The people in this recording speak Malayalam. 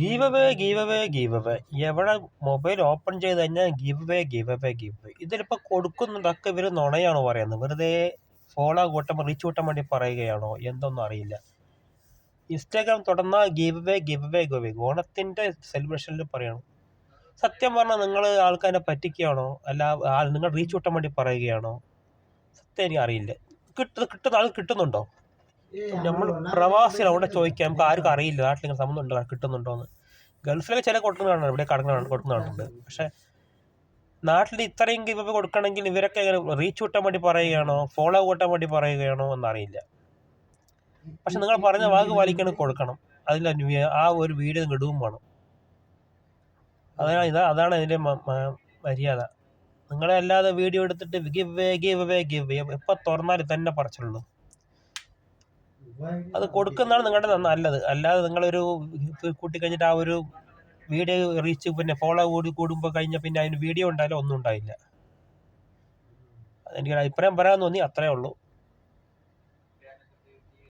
Give away give away give away എവിടെ മൊബൈൽ ഓപ്പൺ ചെയ്ത് കഴിഞ്ഞാൽ give away give away give away ഇതിലിപ്പോൾ കൊടുക്കുന്നുണ്ടൊക്കെ ഇവർ നുണയാണോ പറയുന്നത്? വെറുതെ ഫോളോ കൂട്ടം റീച്ച് കൂട്ടാൻ വേണ്ടി പറയുകയാണോ? എന്തൊന്നും അറിയില്ല. ഇൻസ്റ്റാഗ്രാം തുടർന്നാൽ give away give away give away ഓണത്തിന്റെ സെലിബ്രേഷനിൽ പറയണം. സത്യം പറഞ്ഞാൽ നിങ്ങൾ ആൾക്കാരെ പറ്റിക്കുകയാണോ? അല്ല നിങ്ങൾ റീച്ച് കൂട്ടാൻ വേണ്ടി പറയുകയാണോ? സത്യം എനിക്ക് അറിയില്ല. കിട്ടുന്ന ആൾ കിട്ടുന്നുണ്ടോ? നമ്മൾ പ്രവാസികൾ അവിടെ ചോദിക്കാം നമുക്ക് ആർക്കും അറിയില്ല. നാട്ടിൽ ഇങ്ങനെ കിട്ടുന്നുണ്ടോ എന്ന്. ഗൾഫിലൊക്കെ ചില കൊടുക്കുന്നതാണ്. ഇവിടെ കടങ്ങുന്നതാണ് കൊടുക്കുന്നതാണുണ്ട്. പക്ഷെ നാട്ടിൽ ഇത്രയും ഗിവ് കൊടുക്കണമെങ്കിൽ ഇവരൊക്കെ റീച്ച് കൂട്ടാൻ വേണ്ടി പറയുകയാണോ? ഫോളോ കൂട്ടാൻ വേണ്ടി പറയുകയാണോ? എന്നറിയില്ല. പക്ഷെ നിങ്ങൾ പറഞ്ഞ വാക്ക് പാലിക്കണം കൊടുക്കണം. അതിൽ ആ ഒരു വീഡിയോ നിങ്ങൾ ഇടുകയും വേണം. അതാണ് ഇതാ അതാണ് അതിന്റെ മര്യാദ. നിങ്ങളെ അല്ലാതെ വീഡിയോ എടുത്തിട്ട് give away give away give away. എപ്പോൾ തുറന്നാലും തന്നെ പറച്ചുള്ളൂ അത് കൊടുക്കുന്നതാണ് നിങ്ങളുടെ നല്ലത് അല്ലാതെ നിങ്ങളൊരു കൂട്ടിക്കഴിഞ്ഞിട്ട് ആ ഒരു വീഡിയോ റീച്ച് പിന്നെ ഫോളോ കൂടി കൂടുമ്പോൾ കഴിഞ്ഞ പിന്നെ അതിന് വീഡിയോ ഉണ്ടായാലും ഒന്നും ഉണ്ടായില്ല. എനിക്കൊരു അഭിപ്രായം പറയാൻ തോന്നി അത്രേ ഉള്ളൂ.